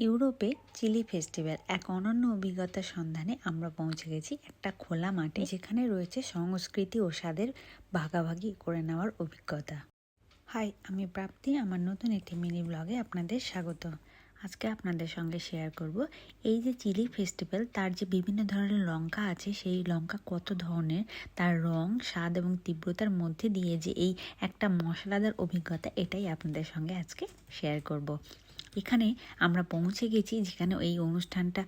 ইউরোপে chilli festival, এক অনন্য অভিজ্ঞতার সন্ধানে আমরা পৌঁছে গেছি একটা খোলা মাঠে যেখানে রয়েছে সংস্কৃতি ও স্বাদের ভাগাভাগি করে নেওয়ার অভিজ্ঞতা। হাই, আমি প্রাপ্তি, আমার নতুন একটি মিনি ব্লগে আপনাদের স্বাগত। আজকে আপনাদের সঙ্গে শেয়ার করব এই যে চিলি ফেস্টিভ্যাল, তার যে বিভিন্ন ধরনের লঙ্কা আছে, সেই লঙ্কা কত ধরনের, তার রং, স্বাদ এবং তীব্রতার মধ্যে দিয়ে যে এই একটা মশলাদার অভিজ্ঞতা, এটাই আপনাদের সঙ্গে আজকে শেয়ার করব। এখানে আমরা পৌঁছে গেছি যেখানে এই অনুষ্ঠানটা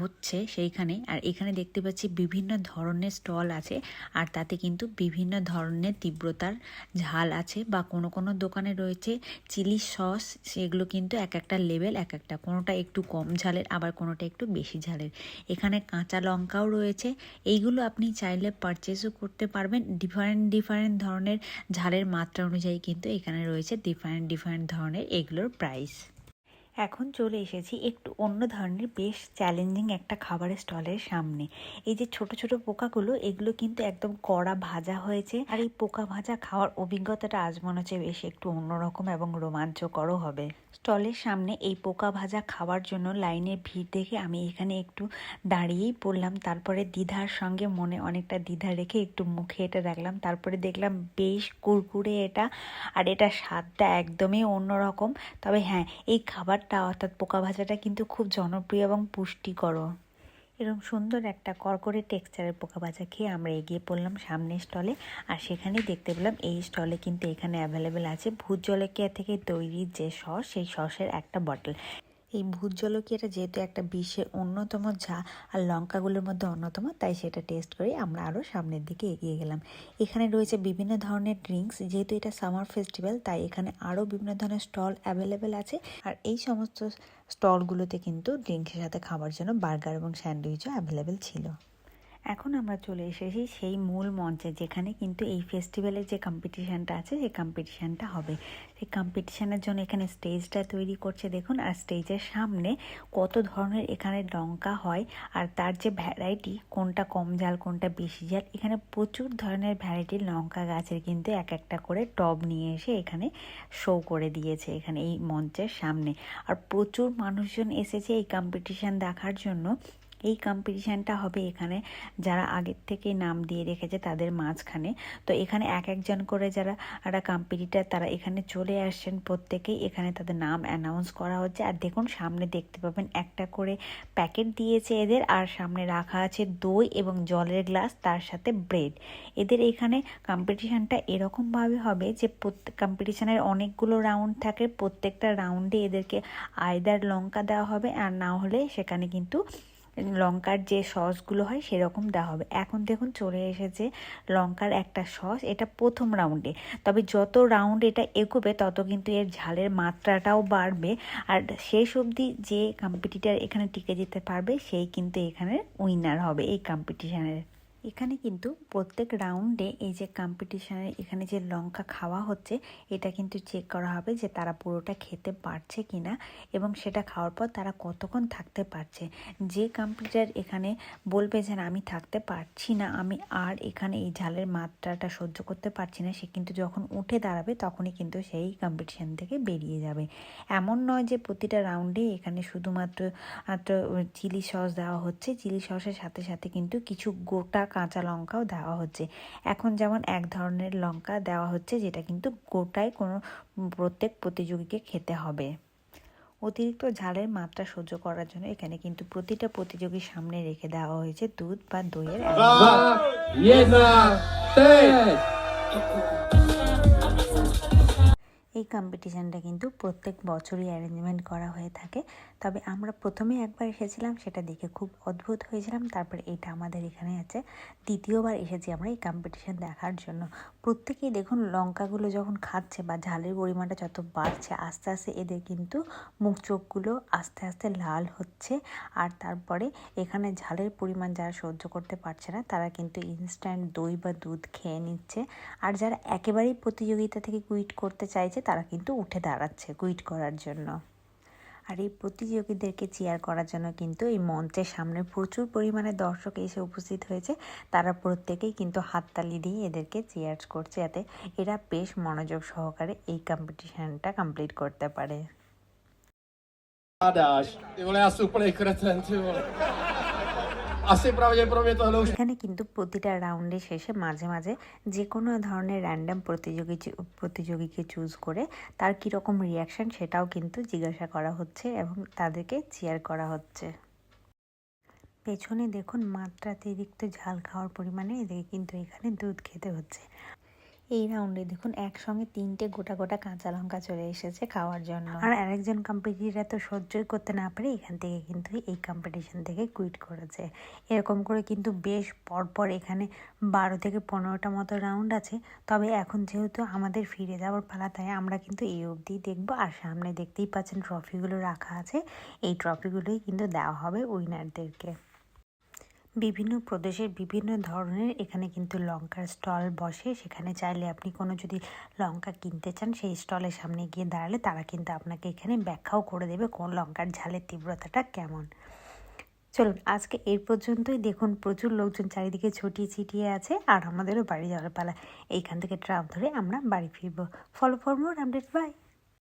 হচ্ছে সেইখানে। আর এখানে দেখতে পাচ্ছি বিভিন্ন ধরনের স্টল আছে আর তাতে কিন্তু বিভিন্ন ধরনের তীব্রতার ঝাল আছে বা কোনো কোনো দোকানে রয়েছে চিলি সস, সেগুলো কিন্তু এক একটা লেভেল, এক একটা কোনোটা একটু কম ঝালের, আবার কোনোটা একটু বেশি ঝালের। এখানে কাঁচা লঙ্কাও রয়েছে, এইগুলো আপনি চাইলে পারচেসও করতে পারবেন। ডিফারেন্ট ডিফারেন্ট ধরনের ঝালের মাত্রা অনুযায়ী কিন্তু এখানে রয়েছে ডিফারেন্ট ডিফারেন্ট ধরনের এগুলোর প্রাইস এখন চলে এসেছি একটু অন্য ধরনের বেশ চ্যালেঞ্জিং একটা খাবারের স্টলের সামনে। এই যে ছোট ছোট পোকাগুলো, এগুলো কিন্তু একদম কড়া ভাজা হয়েছে। আর এই পোকা ভাজা খাওয়ার অভিজ্ঞতাটা আজ মনে হচ্ছে বেশ একটু অন্যরকম এবং রোমাঞ্চকরও হবে। স্টলের সামনে এই পোকা ভাজা খাওয়ার জন্য লাইনের ভিড় দেখে আমি এখানে একটু দাঁড়িয়েই পড়লাম। তারপরে দ্বিধার সঙ্গে মনে অনেকটা দ্বিধা রেখে একটু মুখে এটা দেখলাম তারপরে দেখলাম বেশ কুরকুরে এটা, আর এটা স্বাদটা একদমই অন্যরকম। তবে হ্যাঁ এই খাবারটা অর্থাৎ পোকা ভাজাটা কিন্তু খুব জনপ্রিয় এবং পুষ্টিকরও। এরকম সুন্দর একটা করকরে টেক্সচারের পোকা ভাজা খেয়ে আমরা এগিয়ে পড়লাম সামনের স্টলে। আর সেখানেই দেখতে পেলাম এই স্টলে কিন্তু এখানে অ্যাভেলেবেল আছে ভূত জলকিয়া থেকে তৈরি যে সস, সেই সসের একটা বটল এই ভূত জলকিয়াটা যেহেতু একটা বিশ্বের অন্যতম ঝা আর লঙ্কাগুলোর মধ্যে অন্যতম, তাই সেটা টেস্ট করে আমরা আরও সামনের দিকে এগিয়ে গেলাম। এখানে রয়েছে বিভিন্ন ধরনের ড্রিঙ্কস যেহেতু এটা সামার ফেস্টিভ্যাল তাই এখানে আরও বিভিন্ন ধরনের স্টল অ্যাভেলেবেল আছে। আর এই সমস্ত স্টলগুলোতে কিন্তু ড্রিঙ্কসের সাথে খাবার জন্য বার্গার এবং স্যান্ডউইচও অ্যাভেলেবেল ছিল। এখন আমরা চলে এসেছি সেই মূল মঞ্চে, যেখানে কিন্তু এই ফেস্টিভ্যালের যে কম্পিটিশানটা আছে, সেই কম্পিটিশানটা হবে। সেই কম্পিটিশানের জন্য এখানে স্টেজটা তৈরি করছে, দেখুন, আর স্টেজের সামনে কত ধরনের এখানে লঙ্কা হয়, আর তার যে ভ্যারাইটি কোনটা কম জাল, কোনটা বেশি জাল, এখানে প্রচুর ধরনের ভ্যারাইটির লঙ্কা গাছের কিন্তু এক একটা করে টব নিয়ে এসে এখানে শো করে দিয়েছে, এখানে এই মঞ্চের সামনে। আর প্রচুর মানুষজন এসেছে এই কম্পিটিশান দেখার জন্য। এই কম্পিটিশানটা হবে এখানে। যারা আগের থেকে নাম দিয়ে রেখেছে তাদের মাঝখানে। তো এখানে এক একজন করে যারা একটা কম্পিটিটার তারা এখানে চলে আসছেন প্রত্যেকেই। এখানে তাদের নাম অ্যানাউন্স করা হচ্ছে। আর দেখুন, সামনে দেখতে পাবেন একটা করে প্যাকেট দিয়েছে এদের। আর সামনে রাখা আছে দই এবং জলের গ্লাস তার সাথে ব্রেড এদের এখানে কম্পিটিশানটা এরকমভাবে হবে যে প্রত্যেক কম্পিটিশানের অনেকগুলো রাউন্ড থাকে। প্রত্যেকটা রাউন্ডে এদেরকে আয়দার লঙ্কা দেওয়া হবে আর না হলে সেখানে কিন্তু লঙ্কার যে সসগুলো হয় সেরকম দেওয়া হবে। এখন দেখুন চলে এসেছে লঙ্কার একটা সস, এটা প্রথম রাউন্ডে তবে যত রাউন্ড এটা এগোবে, তত কিন্তু এর ঝালের মাত্রাটাও বাড়বে। আর শেষ অবধি যে কম্পিটিটার এখানে টিকে যেতে পারবে, সেই কিন্তু এখানে উইনার হবে এই কম্পিটিশানের এখানে কিন্তু প্রত্যেক রাউন্ডে এই যে কম্পিটিশানের এখানে যে লঙ্কা খাওয়া হচ্ছে, এটা কিন্তু চেক করা হবে যে তারা পুরোটা খেতে পারছে কি না এবং সেটা খাওয়ার পর তারা কতক্ষণ থাকতে পারছে। যে কম্পিউটার এখানে বলবে যে আমি থাকতে পারছি না, আমি আর এখানে এই ঝালের মাত্রাটা সহ্য করতে পারছি না, সে কিন্তু যখন উঠে দাঁড়াবে তখনই কিন্তু সেই কম্পিটিশান থেকে বেরিয়ে যাবে। এমন নয় যে প্রতিটা রাউন্ডে এখানে শুধুমাত্র, মাত্র চিলি সস দেওয়া হচ্ছে। চিলি সসের সাথে সাথে কিন্তু কিছু গোটা কাঁচা লঙ্কাও দেওয়া হচ্ছে। এখন যেমন এক ধরনের লঙ্কা দেওয়া হচ্ছে যেটা কিন্তু গোটায় কোনো প্রত্যেক প্রতিযোগীকে খেতে হবে। অতিরিক্ত ঝালের মাত্রা সহ্য করার জন্য এখানে কিন্তু প্রতিটা প্রতিযোগীর সামনে রেখে দেওয়া হয়েছে দুধ বা দইয়ের এই কম্পিটিশানটা কিন্তু প্রত্যেক বছরই অ্যারেঞ্জমেন্ট করা হয়ে থাকে। তবে আমরা প্রথমে একবার এসেছিলাম, সেটা দেখে খুব অদ্ভুত হয়েছিলাম। তারপরে এটা আমাদের এখানে আছে। দ্বিতীয়বার এসেছি আমরা এই কম্পিটিশান দেখার জন্য। প্রত্যেকেই দেখুন, লঙ্কাগুলো যখন খাচ্ছে বা ঝালের পরিমাণটা যত বাড়ছে, আস্তে আস্তে এদের কিন্তু মুখ চোখগুলো আস্তে আস্তে লাল হচ্ছে। আর তারপরে এখানে ঝালের পরিমাণ যারা সহ্য করতে পারছে না, তারা কিন্তু ইনস্ট্যান্ট দই বা দুধ খেয়ে নিচ্ছে। আর যারা একেবারেই প্রতিযোগিতা থেকে কুইট করতে চাইছে তারা কিন্তু উঠে দাঁড়াচ্ছে কুইট করার জন্য। আর এই প্রতিযোগীদেরকে চেয়ার করার জন্য কিন্তু এই মঞ্চের সামনে প্রচুর পরিমাণে দর্শক এসে উপস্থিত হয়েছে। তারা প্রত্যেকেই কিন্তু হাততালি দিয়ে এদেরকে চেয়ার করছে যাতে এরা বেশ মনোযোগ সহকারে এই কম্পিটিশানটা কমপ্লিট করতে পারে। এখানে কিন্তু প্রতিটা রাউন্ডে শেষে মাঝে মাঝে যে কোনো ধরনের র্যান্ডাম প্রতিযোগী প্রতিযোগীকে চুজ করে তার কীরকম রিয়াকশান সেটাও কিন্তু জিজ্ঞাসা করা হচ্ছে এবং তাদেরকে চেয়ার করা হচ্ছে। পেছনে দেখুন মাত্রাতিরিক্ত ঝাল খাওয়ার পরিমাণে এদেরকে কিন্তু এখানে দুধ খেতে হচ্ছে। এই রাউন্ডে দেখুন, একসঙ্গে তিনটে গোটা গোটা কাঁচা লঙ্কা চলে এসেছে খাওয়ার জন্য। আর আরেকজন কম্পিটিটর তো সহ্যই করতে না পারে, এখান থেকে কিন্তু এই কম্পিটিশন থেকে কুইট করেছে। এরকম করে কিন্তু বেশ পরপর এখানে বারো থেকে পনেরোটা মতো রাউন্ড আছে। তবে এখন যেহেতু আমাদের ফিরে যাওয়ার পালা, তাই আমরা কিন্তু এই অবধি দেখব। আর সামনে দেখতেই পাচ্ছেন ট্রফিগুলো রাখা আছে। এই ট্রফিগুলোই কিন্তু দেওয়া হবে উইনারদেরকে বিভিন্ন প্রদেশের বিভিন্ন ধরনের এখানে কিন্তু লঙ্কার স্টল বসে। সেখানে চাইলে আপনি কোনো যদি লঙ্কা কিনতে চান, সেই স্টলের সামনে গিয়ে দাঁড়ালে তারা কিন্তু আপনাকে এখানে ব্যাখ্যাও করে দেবে কোন লঙ্কার ঝালের তীব্রতাটা কেমন। চলুন, আজকে এর পর্যন্তই। দেখুন, প্রচুর লোকজন চারিদিকে ছটিয়ে ছিটিয়ে আছে আর আমাদেরও বাড়ি যাওয়ার পালা এইখান থেকে ট্রাম ধরে আমরা বাড়ি ফিরবো। Follow for more update bye